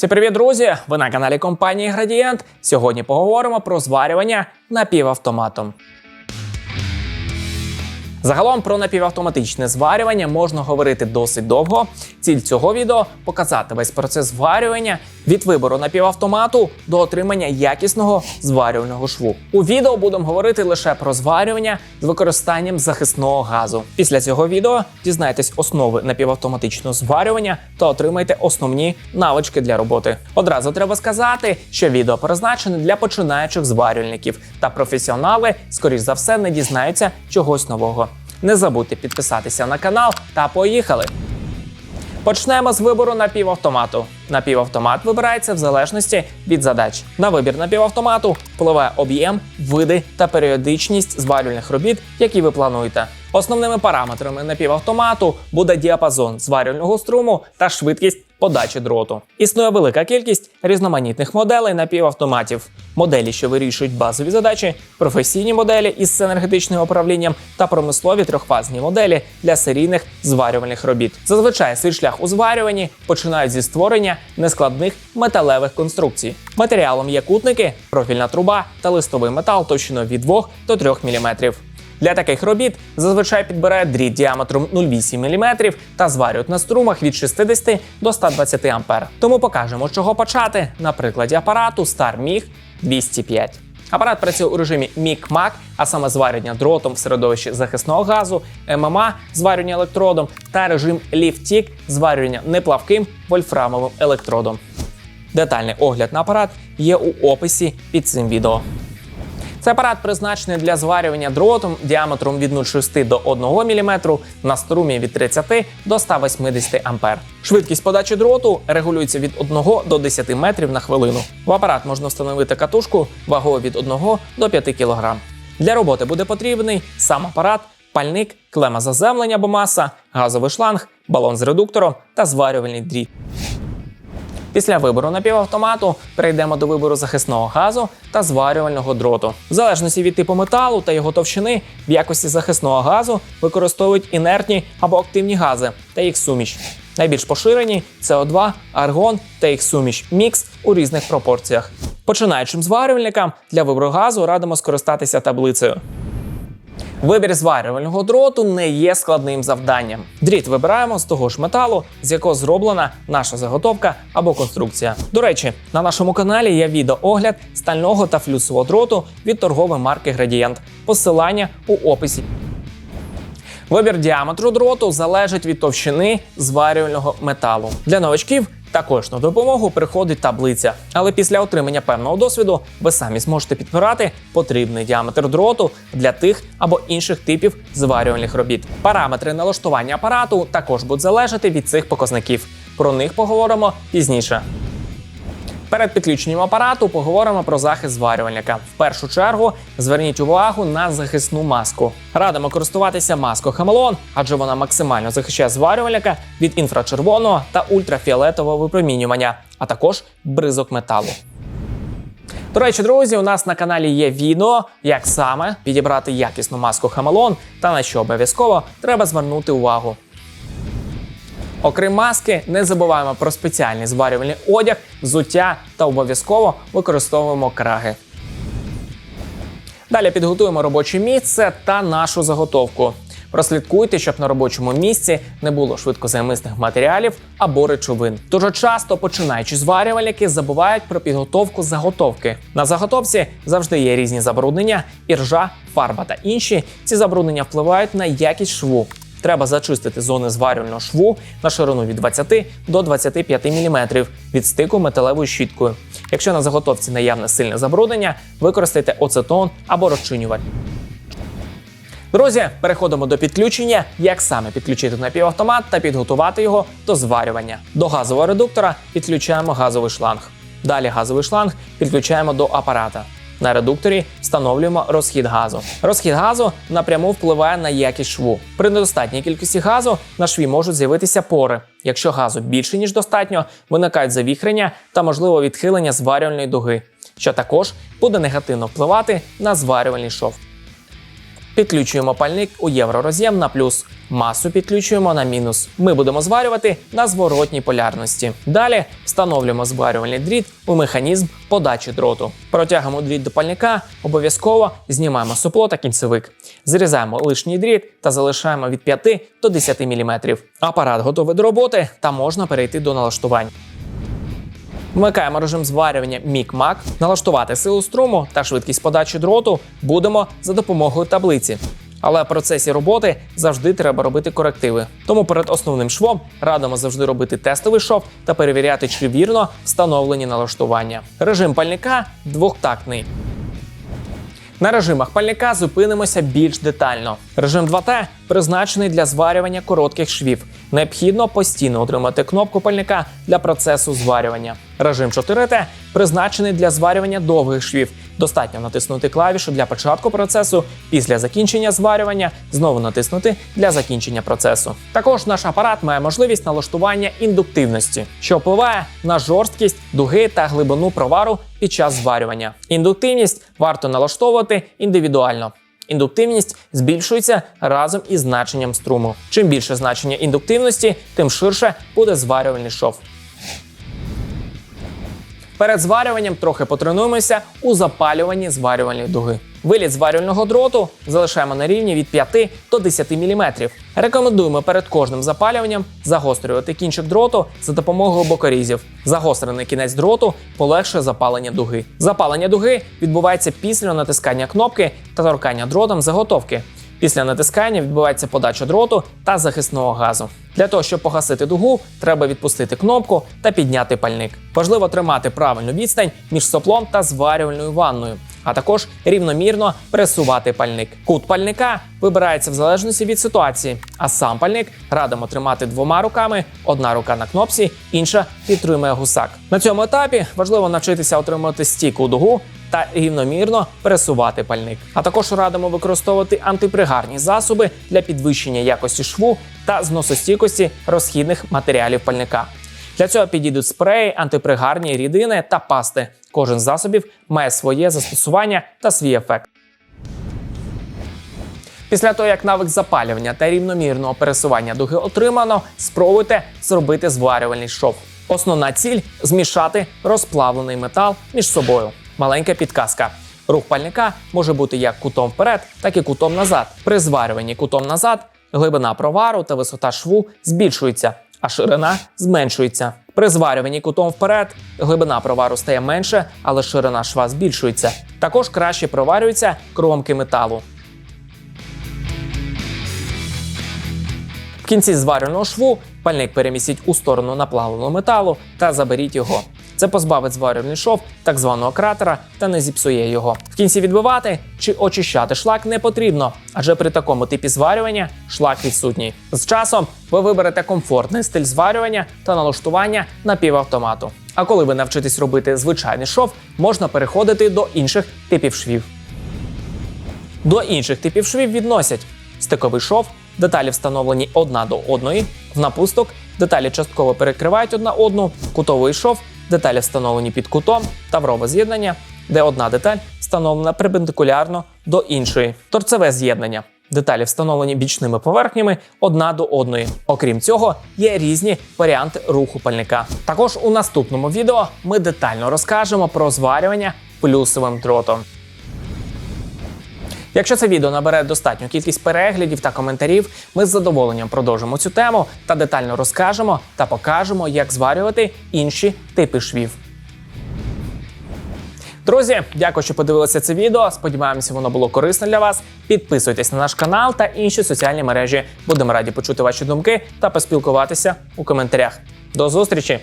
Всім привіт, друзі! Ви на каналі компанії Градієнт. Сьогодні поговоримо про зварювання напівавтоматом. Загалом про напівавтоматичне зварювання можна говорити досить довго. Ціль цього відео показати весь процес зварювання від вибору напівавтомату до отримання якісного зварювального шву. У відео будемо говорити лише про зварювання з використанням захисного газу. Після цього відео дізнайтесь основи напівавтоматичного зварювання та отримайте основні навички для роботи. Одразу треба сказати, що відео призначене для починаючих зварювальників та професіонали, скоріш за все, не дізнаються чогось нового. Не забудьте підписатися на канал та поїхали! Почнемо з вибору напівавтомату. Напівавтомат вибирається в залежності від задач. На вибір напівавтомату впливає об'єм, види та періодичність зварювальних робіт, які ви плануєте. Основними параметрами напівавтомату буде діапазон зварювального струму та швидкість подачі дроту. Існує велика кількість різноманітних моделей напівавтоматів. Моделі, що вирішують базові задачі, професійні моделі із енергетичним управлінням та промислові трьохфазні моделі для серійних зварювальних робіт. Зазвичай свій шлях у зварюванні починають зі створення нескладних металевих конструкцій. Матеріалом є кутники, профільна труба та листовий метал товщиною від 2 до 3 мм. Для таких робіт зазвичай підбирають дріт діаметром 0,8 мм та зварюють на струмах від 60 до 120 А. Тому покажемо, з чого почати на прикладі апарату Star MiG 205. Апарат працює у режимі MIG-MAG, а саме зварювання дротом в середовищі захисного газу, ММА зварювання електродом та режим LIFT-TIG зварювання неплавким вольфрамовим електродом. Детальний огляд на апарат є у описі під цим відео. Цей апарат призначений для зварювання дротом діаметром від 0,6 до 1 мм на струмі від 30 до 180 А. Швидкість подачі дроту регулюється від 1 до 10 метрів на хвилину. В апарат можна встановити катушку вагою від 1 до 5 кг. Для роботи буде потрібний сам апарат, пальник, клема заземлення або маса, газовий шланг, балон з редуктором та зварювальний дріт. Після вибору напівавтомату перейдемо до вибору захисного газу та зварювального дроту. В залежності від типу металу та його товщини в якості захисного газу використовують інертні або активні гази та їх суміш. Найбільш поширені СО2, аргон та їх суміш мікс у різних пропорціях. Починаючим зварювальникам для вибору газу радимо скористатися таблицею. Вибір зварювального дроту не є складним завданням. Дріт вибираємо з того ж металу, з якого зроблена наша заготовка або конструкція. До речі, на нашому каналі є відеоогляд стального та флюсового дроту від торгової марки Градієнт. Посилання у описі. Вибір діаметру дроту залежить від товщини зварювального металу. Для новачків також на допомогу приходить таблиця, але після отримання певного досвіду ви самі зможете підбирати потрібний діаметр дроту для тих або інших типів зварювальних робіт. Параметри налаштування апарату також будуть залежати від цих показників. Про них поговоримо пізніше. Перед підключенням апарату поговоримо про захист зварювальника. В першу чергу зверніть увагу на захисну маску. Радимо користуватися маскою Хамелон, адже вона максимально захищає зварювальника від інфрачервоного та ультрафіолетового випромінювання, а також бризок металу. До речі, друзі, у нас на каналі є відео, як саме підібрати якісну маску Хамелон та на що обов'язково треба звернути увагу. Окрім маски, не забуваємо про спеціальний зварювальний одяг, взуття та обов'язково використовуємо краги. Далі підготуємо робоче місце та нашу заготовку. Прослідкуйте, щоб на робочому місці не було швидкозаймисних матеріалів або речовин. Дуже часто починаючи зварювальники забувають про підготовку заготовки. На заготовці завжди є різні забруднення, іржа, фарба та інші. Ці забруднення впливають на якість шву. Треба зачистити зони зварювального шву на ширину від 20 до 25 мм від стику металевою щіткою. Якщо на заготовці наявне сильне забруднення, використайте оцетон або розчинювач. Друзі, переходимо до підключення, як саме підключити напівавтомат та підготувати його до зварювання. До газового редуктора підключаємо газовий шланг. Далі газовий шланг підключаємо до апарата. На редукторі встановлюємо розхід газу. Розхід газу напряму впливає на якість шву. При недостатній кількості газу на шві можуть з'явитися пори. Якщо газу більше ніж достатньо, виникають завіхрення та можливо відхилення зварювальної дуги, що також буде негативно впливати на зварювальний шов. Підключуємо пальник у євророз'єм на плюс. масу підключуємо на мінус. Ми будемо зварювати на зворотній полярності. Далі встановлюємо зварювальний дріт у механізм подачі дроту. Протягуємо дріт до пальника, обов'язково знімаємо сопло та кінцевик. Зрізаємо лишній дріт та залишаємо від 5 до 10 мм. Апарат готовий до роботи та можна перейти до налаштувань. Вмикаємо режим зварювання мік-мак. Налаштувати силу струму та швидкість подачі дроту будемо за допомогою таблиці. Але в процесі роботи завжди треба робити корективи. Тому перед основним швом радимо завжди робити тестовий шов та перевіряти, чи вірно встановлені налаштування. Режим пальника двохтактний. На режимах пальника зупинимося більш детально. Режим 2Т призначений для зварювання коротких швів. Необхідно постійно отримати кнопку пальника для процесу зварювання. Режим 4Т призначений для зварювання довгих швів. Достатньо натиснути клавішу для початку процесу. Після закінчення зварювання знову натиснути для закінчення процесу. Також наш апарат має можливість налаштування індуктивності, що впливає на жорсткість, дуги та глибину провару під час зварювання. Індуктивність варто налаштовувати індивідуально. Індуктивність збільшується разом із значенням струму. Чим більше значення індуктивності, тим ширше буде зварювальний шов. Перед зварюванням трохи потренуємося у запалюванні зварювальної дуги. Виліт зварювального дроту залишаємо на рівні від 5 до 10 мм. Рекомендуємо перед кожним запалюванням загострювати кінчик дроту за допомогою бокорізів. Загострений кінець дроту полегшує запалення дуги. Запалення дуги відбувається після натискання кнопки та торкання дротом заготовки. Після натискання відбувається подача дроту та захисного газу. Для того, щоб погасити дугу, треба відпустити кнопку та підняти пальник. Важливо тримати правильну відстань між соплом та зварювальною ванною, а також рівномірно пресувати пальник. Кут пальника вибирається в залежності від ситуації, а сам пальник радимо тримати двома руками: одна рука на кнопці, інша підтримує гусак. На цьому етапі важливо навчитися отримати стійку дугу та рівномірно пересувати пальник. А також радимо використовувати антипригарні засоби для підвищення якості шву та зносостійкості розхідних матеріалів пальника. Для цього підійдуть спреї, антипригарні рідини та пасти. Кожен з засобів має своє застосування та свій ефект. Після того, як навик запалювання та рівномірного пересування дуги отримано, спробуйте зробити зварювальний шов. Основна ціль змішати розплавлений метал між собою. Маленька підказка. Рух пальника може бути як кутом вперед, так і кутом назад. При зварюванні кутом назад глибина провару та висота шву збільшується, а ширина зменшується. При зварюванні кутом вперед глибина провару стає менше, але ширина шва збільшується. Також краще проварюються кромки металу. В кінці зварюного шву пальник перемістіть у сторону наплавленого металу та заберіть його. Це позбавить зварювальний шов так званого кратера та не зіпсує його. В кінці відбивати чи очищати шлак не потрібно, адже при такому типі зварювання шлак відсутній. З часом ви виберете комфортний стиль зварювання та налаштування напівавтомату. А коли ви навчитесь робити звичайний шов, можна переходити до інших типів швів. До інших типів швів відносять стиковий шов, деталі встановлені одна до одної, в напусток, деталі частково перекривають одна одну, кутовий шов, деталі встановлені під кутом, таврове з'єднання, де одна деталь встановлена перпендикулярно до іншої, торцеве з'єднання. Деталі встановлені бічними поверхнями одна до одної. Окрім цього, є різні варіанти руху пальника. Також у наступному відео ми детально розкажемо про зварювання плюсовим дротом. Якщо це відео набере достатню кількість переглядів та коментарів, ми з задоволенням продовжимо цю тему та детально розкажемо та покажемо, як зварювати інші типи швів. Друзі, дякую, що подивилися це відео. Сподіваємося, воно було корисне для вас. Підписуйтесь на наш канал та інші соціальні мережі. Будемо раді почути ваші думки та поспілкуватися у коментарях. До зустрічі!